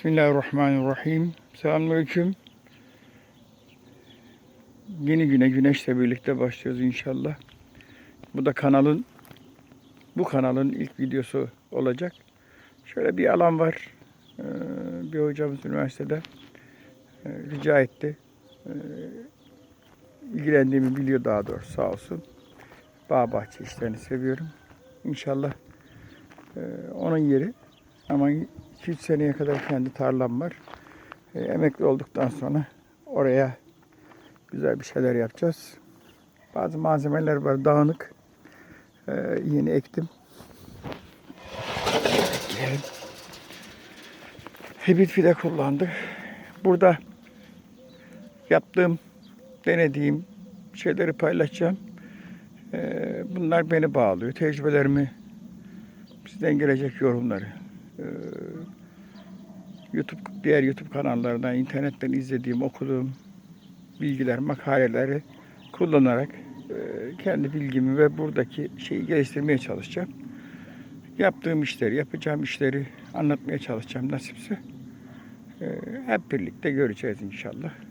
Bismillahirrahmanirrahim. Selamünaleyküm. Yeni güne güneşle birlikte başlıyoruz inşallah. Bu da kanalın bu kanalın ilk videosu olacak. Şöyle bir alan var. Ee, bir hocamız üniversitede e, rica etti. Ee, ilgilendiğimi biliyor daha doğrusu sağ olsun. Bağ bahçe işlerini seviyorum. İnşallah e, onun yeri ama 2-3 seneye kadar kendi tarlam var. E, emekli olduktan sonra oraya güzel bir şeyler yapacağız. Bazı malzemeler var dağınık. E, yeni ektim. Ekleyelim. Hibrit fide kullandık. Burada yaptığım, denediğim şeyleri paylaşacağım. E, bunlar beni bağlıyor. Tecrübelerimi, sizden gelecek yorumları, YouTube diğer YouTube kanallarından, internetten izlediğim, okuduğum bilgiler, makaleleri kullanarak e, kendi bilgimi ve buradaki şeyi geliştirmeye çalışacağım. Yaptığım işleri, yapacağım işleri anlatmaya çalışacağım nasipse. E, hep birlikte göreceğiz inşallah.